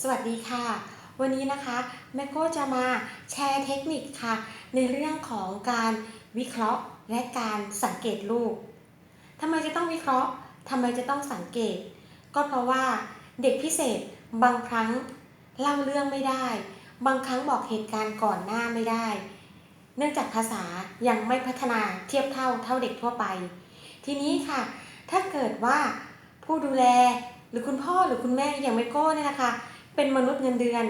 สวัสดีค่ะ วันนี้นะคะแม่โก้จะมาแชร์เทคนิคค่ะ ในเรื่องของการวิเคราะห์และการสังเกตลูกทำไมจะต้องวิเคราะห์ทำไมจะต้องสังเกต ก็เพราะว่าเด็กพิเศษบางครั้งเล่าเรื่องไม่ได้ บางครั้งบอกเหตุการณ์ก่อนหน้าไม่ได้ เนื่องจากภาษายังไม่พัฒนาเทียบเท่าเท่าเด็กทั่วไป ทีนี้ค่ะ ถ้าเกิดว่าผู้ดูแลหรือคุณพ่อหรือคุณแม่อย่างไม่โก้เนี่ยนะคะ เป็นมนุษย์เงินเดือน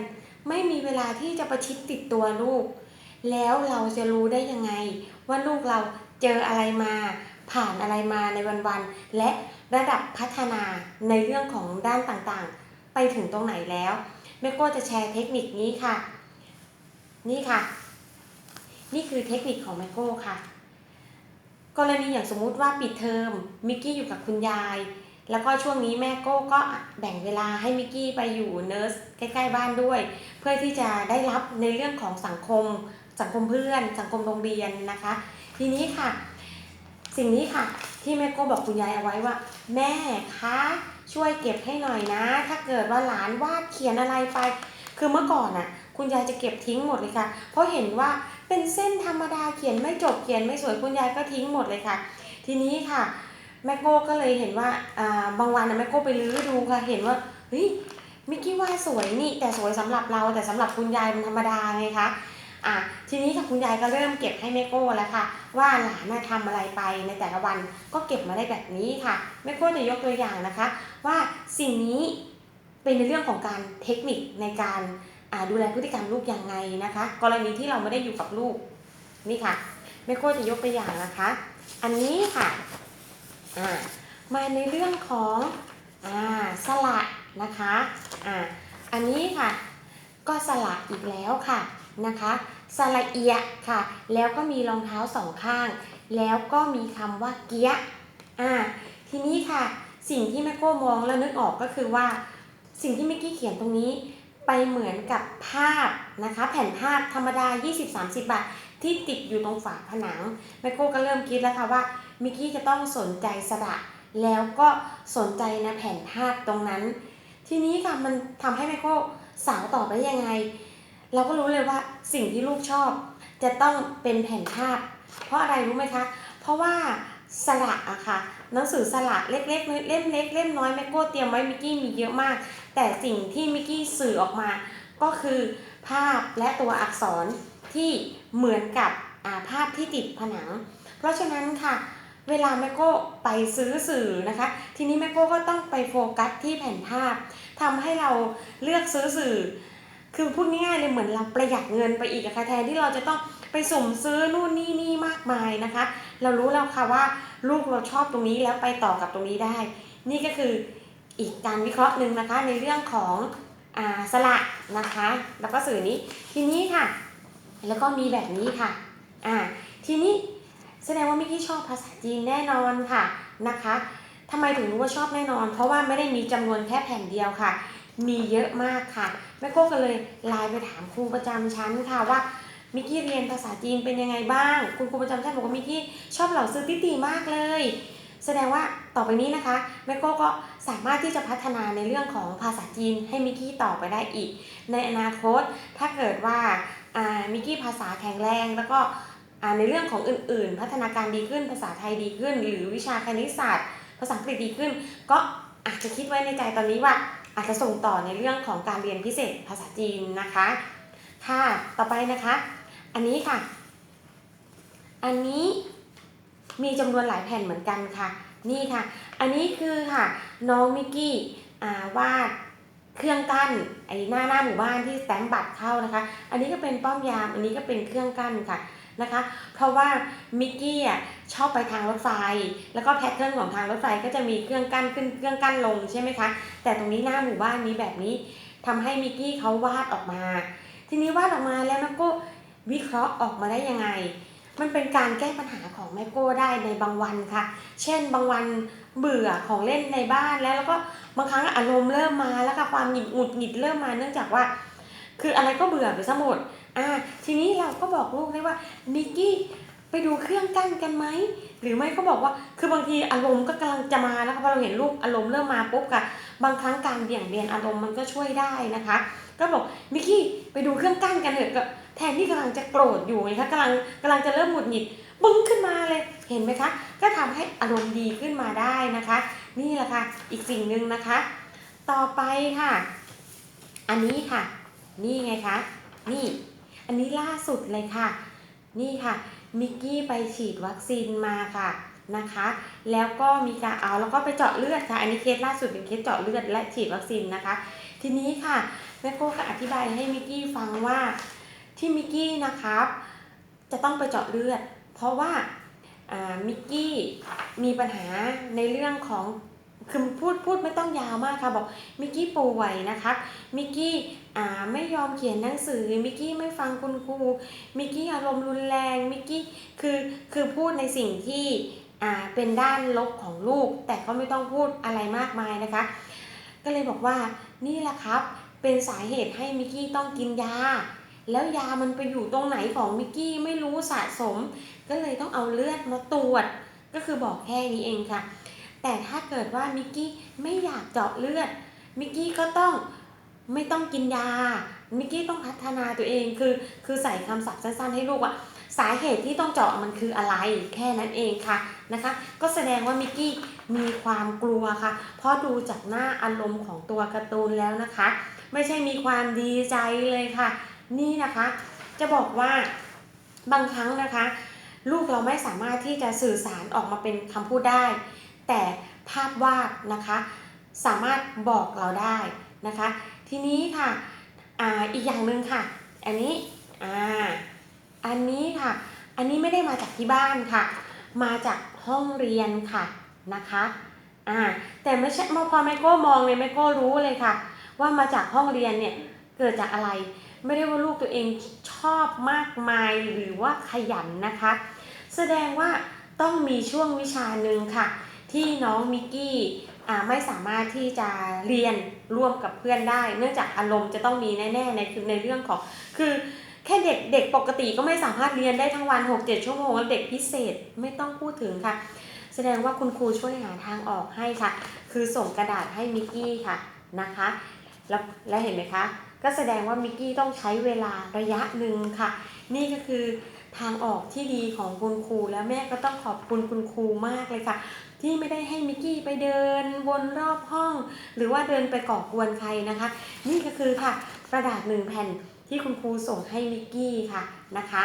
ไม่มีเวลาที่จะประชิดติดตัวลูก แล้วเราจะรู้ได้ยังไง ว่าลูกเราเจออะไรมา ผ่านอะไรมาในวันๆและระดับพัฒนาในเรื่องของด้านต่างๆ ไปถึงตรงไหนแล้วแม่โก้จะแชร์เทคนิคนี้ค่ะ นี่ค่ะ นี่คือเทคนิคของแม่โก้ค่ะ กรณีอย่างสมมุติว่าปิดเทอมมิกกี้อยู่กับคุณยาย แล้วก็ช่วงนี้แม่โก้ก็แบ่งเวลาให้มิกกี้ไปอยู่เนิร์สใกล้ๆบ้านด้วย เพื่อที่จะได้รับในเรื่องของสังคม สังคมเพื่อน สังคมโรงเรียนนะคะ ทีนี้ค่ะ สิ่งนี้ค่ะ ที่แม่โก้บอกคุณยายเอาไว้ว่า แม่คะช่วยเก็บให้หน่อยนะ ถ้าเกิดว่าหลานวาดเขียนอะไรไป คือเมื่อก่อนน่ะ คุณยายจะเก็บทิ้งหมดเลยค่ะ เพราะเห็นว่าเป็นเส้นธรรมดาเขียนไม่จบเขียนไม่สวยคุณยายก็ทิ้งหมดเลยค่ะ ทีนี้ค่ะ แม่โก้ก็เลยเห็นว่าอ่าบางวันนะแม่โก้ไปรื้อดูค่ะ เห็นว่าเฮ้ยมิกกี้ว่าสวยนี่ แต่สวยสำหรับเราแต่สำหรับคุณยายมันธรรมดาไงคะอะทีนี้ค่ะคุณยายก็เริ่มเก็บให้แม่โก้แล้วค่ะ ว่าหลานน่ะทำอะไรไปในแต่ละวันก็เก็บมาได้แบบนี้ค่ะแม่โก้จะยกตัวอย่างนะคะ ว่าสิ่งนี้เป็นในเรื่องของการเทคนิคในการดูแลพฤติกรรมลูกยังไงนะคะ กรณีที่เราไม่ได้อยู่กับลูกนี่ค่ะแม่โก้จะยกตัวอย่างนะคะ อันนี้ค่ะ มาในเรื่องของอสละนะคะอ่าอันนี้ค่ะ ก็สละอีกแล้วค่ะนะคะสละเอียค่ะ แล้วก็มีรองเท้าสองข้าง แล้วก็มีคำว่าเกียอ่าทีนี้ค่ะ สิ่งที่แม่โก้มองแล้วนึกออกก็คือว่า สิ่งที่เมื่อกี้เขียนตรงนี้ไปเหมือนกับภาพนะคะ แผ่นภาพธรรมดา 20-30 บาท ที่ติดอยู่ตรงฝาผนังแม่โก้ก็เริ่มคิดแล้วค่ะว่า มิกกี้จะต้องสนใจสระ แล้วก็สนใจในแผ่นภาพตรงนั้น ทีนี้ค่ะมันทำให้แม่โก้สาวต่อไปยังไง เราก็รู้เลยว่าสิ่งที่ลูกชอบ จะต้องเป็นแผ่นภาพ เพราะอะไรรู้ไหมคะ เพราะว่าสระอะค่ะหนังสือสระเล็กๆเล่มเล็กเล่มน้อยแมโก้เตรียมไว้มิกกี้มีเยอะมาก แต่สิ่งที่มิกกี้สื่อออกมา ก็คือภาพและตัวอักษรที่เหมือนกับภาพที่ติดผนัง เพราะฉะนั้นค่ะ เวลาแม่โก้ไปซื้อสื่อนะคะ ทีนี้แม่โก้ก็ต้องไปโฟกัสที่แผ่นภาพทำให้เราเลือกซื้อสื่อ คือพูดง่ายๆเลยเหมือนเราประหยัดเงินไปอีกอะคะแทนที่เราจะต้องไปสุ่มซื้อนู่นนี่นี่มากมายนะคะ เรารู้แล้วค่ะว่าลูกเราชอบตรงนี้แล้วไปต่อกับตรงนี้ได้ นี่ก็คืออีกการวิเคราะห์หนึ่งนะคะในเรื่องของอ่าสละนะคะ แล้วก็สื่อนี้ทีนี้ค่ะ แล้วก็มีแบบนี้ค่ะอ่าทีนี้ แสดงว่ามิกกี้ชอบภาษาจีนแน่นอนค่ะนะคะทำไมถึงรู้ว่าชอบแน่นอน เพราะว่าไม่ได้มีจำนวนแค่แผ่นเดียวค่ะ มีเยอะมากค่ะแม่โก้ก็เลยไลน์ไปถามครูประจำชั้นค่ะว่ามิกกี้เรียนภาษาจีนเป็นยังไงบ้าง คุณครูประจำชั้นบอกว่ามิกกี้ชอบเหล่าซื้อติตีมากเลย แสดงว่าต่อไปนี้นะคะแม่โก้ก็สามารถที่จะพัฒนาในเรื่องของภาษาจีนให้มิกกี้ต่อไปได้อีก ในอนาคตถ้าเกิดว่ามิกกี้ภาษาแข็งแรงแล้วก็ ในเรื่องของอื่น ๆ พัฒนาการดีขึ้น ภาษาไทยดีขึ้น หรือวิชาคณิตศาสตร์ ภาษาอังกฤษดีขึ้น ก็อาจจะคิดไว้ในใจตอนนี้ว่า อาจจะส่งต่อในเรื่องของการเรียนพิเศษภาษาจีนนะคะ ค่ะ ต่อไปนะคะ อันนี้ค่ะ อันนี้มีจำนวนหลายแผ่นเหมือนกันค่ะ นี่ค่ะ อันนี้คือค่ะน้องมิกกี้วาดเครื่องกั้นไอ้หน้าหน้าหมู่บ้านที่แตมบัตรเข้านะคะ อันนี้ก็เป็นป้อมยาม อันนี้ก็เป็นเครื่องกั้นค่ะ นะคะ เพราะว่ามิกกี้อะชอบไปทางรถไฟ แล้วก็แพทเทิร์นของทางรถไฟก็จะมีเครื่องกั้นขึ้นเครื่องกั้นลงใช่ไหมคะ แต่ตรงนี้หน้าหมู่บ้านนี้แบบนี้ทำให้มิกกี้เขาวาดออกมา ทีนี้วาดออกมาแล้วแม่โก้วิเคราะห์ออกมาได้ยังไง มันเป็นการแก้ปัญหาของแม่โก้ได้ในบางวันค่ะ เช่นบางวันเบื่อของเล่นในบ้านแล้วแล้วก็บางครั้งอารมณ์เริ่มมาแล้วค่ะความหงุดหงิดเริ่มมาเนื่องจากว่า คืออะไรก็เบื่อไปซะหมด อ่าทีนี้เราก็บอกลูกได้ว่านิกกี้ไปดูเครื่องกั้นกันไหมหรือไม่ก็บอกว่าคือบางทีอารมณ์ก็กำลังจะมาแล้วค่ะพอเราเห็นลูกอารมณ์เริ่มมาปุ๊บค่ะ บางครั้งการเบี่ยงเบนอารมณ์มันก็ช่วยได้นะคะ ก็บอกมิกกี้ไปดูเครื่องกั้นกันเถอะก็แทนที่กำลังจะโกรธอยู่ไงคะกำลังกำลังจะเริ่มหงุดหงิดบึ้งขึ้นมาเลยเห็นไหมคะ ก็ทำให้อารมณ์ดีขึ้นมาได้นะคะ นี่แหละค่ะอีกสิ่งหนึ่งนะคะ ต่อไปค่ะ อันนี้ค่ะ นี่ไงคะนี่ อันนี้ล่าสุดเลยค่ะ นี่ค่ะมิกกี้ไปฉีดวัคซีนมาค่ะนะคะ แล้วก็มีการเอาแล้วก็ไปเจาะเลือดค่ะ อันนี้เคสล่าสุดเป็นเคสเจาะเลือดและฉีดวัคซีนนะคะ ทีนี้ค่ะแม่โก้ก็อธิบายให้มิกกี้ฟังว่าที่มิกกี้นะครับจะต้องไปเจาะเลือด เพราะว่าอ่ามิกกี้มีปัญหาในเรื่องของ คือพูดพูดไม่ต้องยาวมากค่ะบอกมิกกี้ป่วยนะครับมิกกี้อ่าไม่ยอมเขียนหนังสือมิกกี้ไม่ฟังคุณครูมิกกี้อารมณ์รุนแรงมิกกี้คือคือพูดในสิ่งที่อ่าเป็นด้านลบของลูก แต่ก็ไม่ต้องพูดอะไรมากมายนะคะ ก็เลยบอกว่านี่แหละครับเป็นสาเหตุให้มิกกี้ต้องกินยาแล้วยามันไปอยู่ตรงไหนของมิกกี้ไม่รู้สะสม ก็เลยต้องเอาเลือดมาตรวจ ก็คือบอกแค่นี้เองค่ะ แต่ถ้าเกิดว่ามิกกี้ไม่อยากเจาะเลือดมิกกี้ก็ต้องไม่ต้องกินยามิกกี้ต้องพัฒนาตัวเองคือคือใส่คำศัพท์สั้นๆให้ลูกว่าสาเหตุที่ต้องเจาะมันคืออะไรแค่นั้นเองค่ะนะคะ ก็แสดงว่ามิกกี้มีความกลัวค่ะ เพราะดูจากหน้าอารมณ์ของตัวการ์ตูนแล้วนะคะ ไม่ใช่มีความดีใจเลยค่ะ นี่นะคะ จะบอกว่าบางครั้งนะคะ ลูกเราไม่สามารถที่จะสื่อสารออกมาเป็นคำพูดได้ แต่ภาพวาดนะคะสามารถบอกเราได้นะคะ ทีนี้ค่ะอ่าอีกอย่างหนึ่งค่ะ อันนี้อ่าอันนี้ค่ะ อันนี้ไม่ได้มาจากที่บ้านค่ะ มาจากห้องเรียนค่ะนะคะอ่าแต่ไม่ใช่พอไมโก้มองเลยไมโก้รู้เลยค่ะ ว่ามาจากห้องเรียนเนี่ยเกิดจากอะไร ไม่ได้ว่าลูกตัวเองชอบมากมายหรือว่าขยันนะคะ แสดงว่าต้องมีช่วงวิชาหนึ่งค่ะ ที่น้องมิกกี้อ่าไม่สามารถที่จะเรียนร่วมกับเพื่อนได้ เนื่องจากอารมณ์จะต้องมีแน่ๆในคือในเรื่องของ คือแค่เด็กเด็กปกติก็ไม่สามารถเรียนได้ทั้งวัน 6-7 ชั่วโมงแล้วเด็กพิเศษไม่ต้องพูดถึงค่ะ แสดงว่าคุณครูช่วยหาทางออกให้ค่ะ คือส่งกระดาษให้มิกกี้ค่ะนะคะ แล้วแล้วเห็นไหมคะ ก็แสดงว่ามิกกี้ต้องใช้เวลาระยะหนึ่งค่ะ นี่ก็คือทางออกที่ดีของคุณครูแล้วแม่ก็ต้องขอบคุณคุณครูมากเลยค่ะ ที่ไม่ได้ให้มิกกี้ไปเดินวนรอบห้อง หรือว่าเดินไปก่อกวนใครนะคะ นี่ก็คือค่ะกระดาษหนึ่งแผ่นที่คุณครูส่งให้มิกกี้ค่ะนะคะ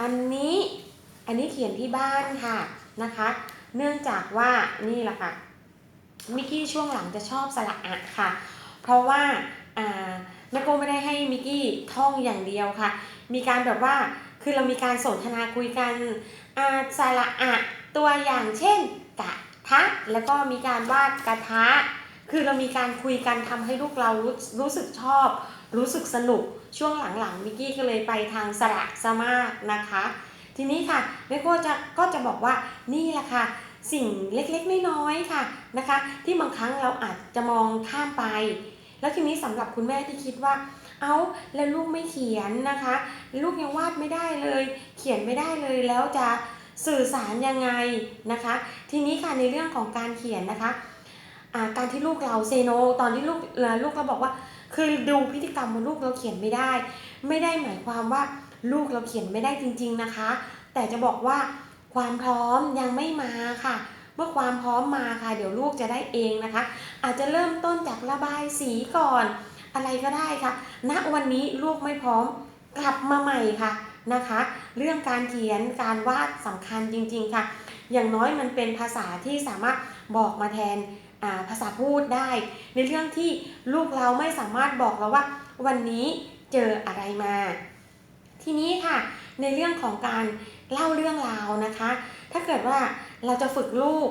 อันนี้อันนี้เขียนที่บ้านค่ะนะคะ เนื่องจากว่านี่แหละค่ะมิกกี้ช่วงหลังจะชอบสระอะค่ะ เพราะว่า อ่าแม่โกไม่ได้ให้มิกกี้ท่องอย่างเดียวค่ะ มีการแบบว่าคือเรามีการสนทนาคุยกันอาสระอะตัวอย่างเช่น กะทะ แล้วก็มีการวาดกระทะ คือเรามีการคุยกันทำให้ลูกเรารู้รู้สึกชอบ รู้สึกสนุกช่วงหลังๆมิกกี้ก็เลยไปทางสระซะมากนะคะ ทีนี้ค่ะแม่โก้จะก็จะบอกว่านี่แหละค่ะสิ่งเล็กๆน้อยๆค่ะนะคะ ที่บางครั้งเราอาจจะมองข้ามไป แล้วทีนี้สำหรับคุณแม่ที่คิดว่า เอาแล้วลูกไม่เขียนนะคะ ลูกยังวาดไม่ได้เลย เขียนไม่ได้เลยแล้วจะสื่อสารยังไงนะคะ ทีนี้ค่ะในเรื่องของการเขียนนะคะาการที่ลูกเราเซโนตอนที่ลูกเออลูกเราบอกว่า คือดูพฤติกรรมของลูกเราเขียนไม่ได้ ไม่ได้หมายความว่าลูกเราเขียนไม่ได้จริง ๆนะคะ แต่จะบอกว่าความพร้อมยังไม่มาค่ะ เมื่อความพร้อมมาค่ะ เดี๋ยวลูกจะได้เองนะคะ อาจจะเริ่มต้นจากระบายสีก่อน อะไรก็ได้ค่ะณวันนี้ลูกไม่พร้อมกลับมาใหม่ค่ะนะคะ เรื่องการเขียนการวาดสำคัญจริง ๆค่ะ อย่างน้อยมันเป็นภาษาที่สามารถบอกมาแทนาภาษาพูดได้ ในเรื่องที่ลูกเราไม่สามารถบอกเราว่า วันนี้เจออะไรมา ทีนี้ค่ะ ในเรื่องของการเล่าเรื่องราวนะคะ ถ้าเกิดว่าเราจะฝึกลูก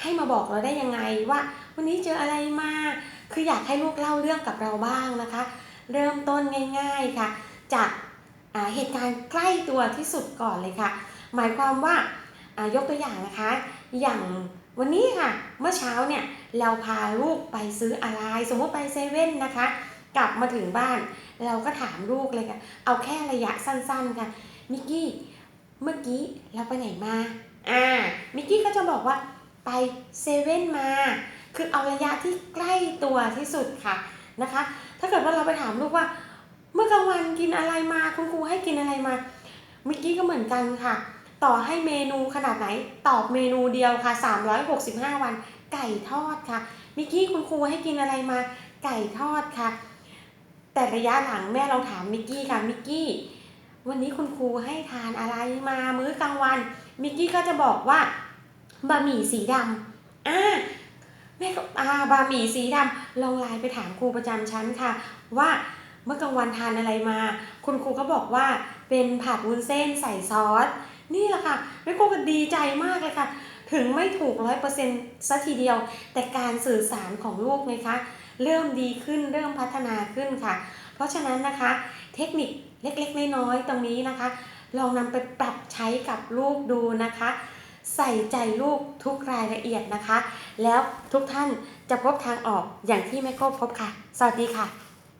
ให้มาบอกเราได้ยังไงว่า วันนี้เจออะไรมา คืออยากให้ลูกเล่าเรื่องกับเราบ้างนะคะ เริ่มต้นง่าย ๆค่ะ จากเหตุการณ์ใกล้ตัวที่สุดก่อนเลยค่ะ หมายความว่ายกตัวอย่างนะคะ อย่างวันนี้ค่ะ เมื่อเช้าเนี่ยเราพาลูกไปซื้ออะไร สมมติไปเซเว่นนะคะ กลับมาถึงบ้าน เราก็ถามลูกเลยค่ะ เอาแค่ระยะสั้นๆค่ะ มิกกี้เมื่อกี้เราไปไหนมา อ่า มิกกี้ก็จะบอกว่าไปเซเว่นมา คือเอาระยะที่ใกล้ตัวที่สุดค่ะนะคะ ถ้าเกิดว่าเราไปถามลูกว่า เมื่อกลางวันกินอะไรมาคุณครูให้กินอะไรมา มิกกี้ก็เหมือนกันค่ะ ต่อให้เมนูขนาดไหน ตอบเมนูเดียวค่ะ 365 วัน ไก่ทอดค่ะ มิกกี้คุณครูให้กินอะไรมา ไก่ทอดค่ะ แต่ระยะหลังแม่ลองถามมิกกี้ค่ะ มิกกี้ วันนี้คุณครูให้ทานอะไรมามื้อกลางวัน มิกกี้ก็จะบอกว่าบะหมี่สีดำอ่าแม่ก็อ่าบะหมี่สีดำลองไลน์ไปถามครูประจำชั้นค่ะ ว่าเมื่อกลางวันทานอะไรมา คุณครูก็บอกว่าเป็นผัดวุ้นเส้นใส่ซอส นี่แหละค่ะแม่ก้ก็ดีใจมากเลยค่ะ ถึงไม่ถูกร้อยเปอร์เซ็นต์ซะทีเดียว แต่การสื่อสารของลูกไงคะ เริ่มดีขึ้นเริ่มพัฒนาขึ้นค่ะ เพราะฉะนั้นนะคะ เทคนิค เล็กๆ น้อยๆ ตรงนี้นะคะ ลองนำไปปรับใช้กับลูกดูนะคะ ใส่ใจลูกทุกรายละเอียดนะคะ แล้วทุกท่านจะพบทางออกอย่างที่แม่โก้พบค่ะ สวัสดีค่ะ